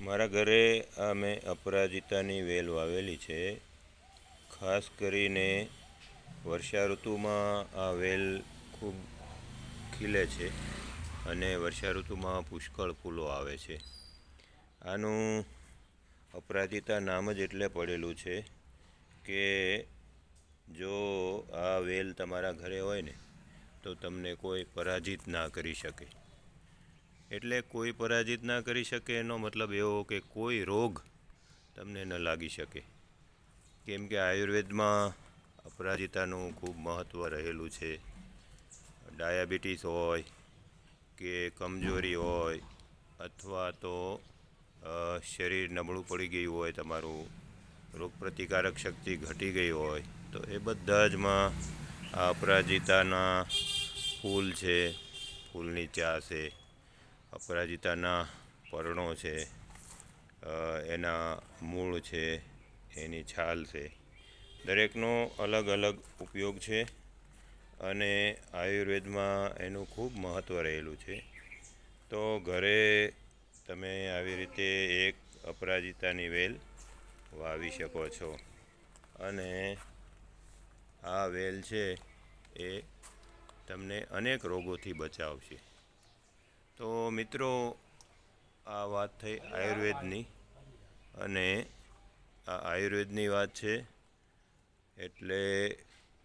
મારા ઘરે મેં અપરાજિતાની વેલ વાવેલી છે. ખાસ કરીને વર્ષા ઋતુમાં આ વેલ ખૂબ ખીલે છે અને વર્ષા ઋતુમાં પુષ્કળ ફૂલો આવે છે. આનું અપરાજિતા નામ જ એટલે પડેલું છે કે જો આ વેલ તમારા ઘરે હોય ને, તો તમને કોઈ પરાજિત ના કરી શકે. એટલે કોઈ પરાજિત ના કરી શકે એનો મતલબ એવો કે કોઈ રોગ તમને ન લાગી શકે. કેમ કે આયુર્વેદમાં અપરાજિતાનું ખૂબ મહત્ત્વ રહેલું છે. ડાયાબિટીસ હોય કે કમજોરી હોય અથવા તો શરીર નબળું પડી ગયું હોય, તમારું રોગપ્રતિકારક શક્તિ ઘટી ગઈ હોય, તો એ બધા જ માં આ અપરાજિતાના ફૂલ છે, ફૂલની ચા છે અપરાજિતાના પર્ણો છે એના મૂળ છે, એની છાલ છે. દરેકનો અલગ અલગ ઉપયોગ છે અને આયુર્વેદમાં એનું ખૂબ મહત્ત્વ રહેલું છે. તો ઘરે તમે આવી રીતે એક અપરાજિતાની વેલ વાવી શકો છો અને આ વેલ છે એ તમને અનેક રોગોથી બચાવશે. તો મિત્રો, આ વાત થઈ આયુર્વેદની અને આ આયુર્વેદની વાત છે એટલે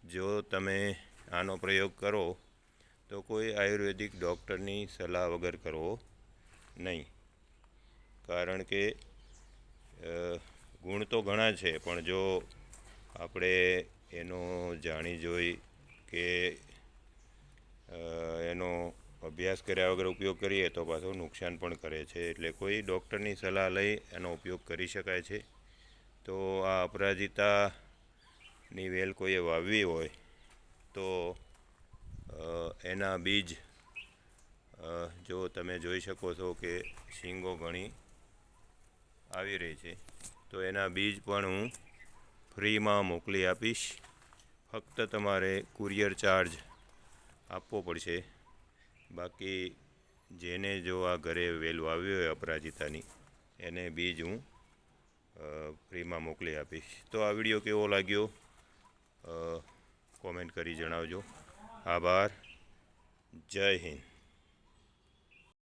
જો તમે આનો પ્રયોગ કરો, તો કોઈ આયુર્વેદિક ડૉક્ટરની સલાહ વગર કરવો નહીં. કારણ કે ગુણ તો ઘણા છે, પણ જો આપણે એનો જાણી જોઈ કે એનો અભ્યાસ કર્યા વગર ઉપયોગ કરીએ તો પાછો નુકસાન પણ કરે છે. એટલે કોઈ ડૉક્ટરની સલાહ લઈ એનો ઉપયોગ કરી શકાય છે. તો આ અપરાજિતાની વેલ કોઈએ વાવવી હોય તો એના બીજ જો તમે જોઈ શકો છો કે શીંગો ઘણી આવી રહી છે. તો એના બીજ પણ હું ફ્રીમાં મોકલી આપીશ. ફક્ત તમારે કુરિયર ચાર્જ આપવો પડશે. બાકી જેને જો આ ઘરે વેલ વાવી હોય અપરાજિતાની, એને બીજ હું ફ્રીમાં મોકલી આપીશ. તો આ વીડિયો કેવો લાગ્યો? કોમેન્ટ કરી જણાવજો. આભાર. જય હિન્દ.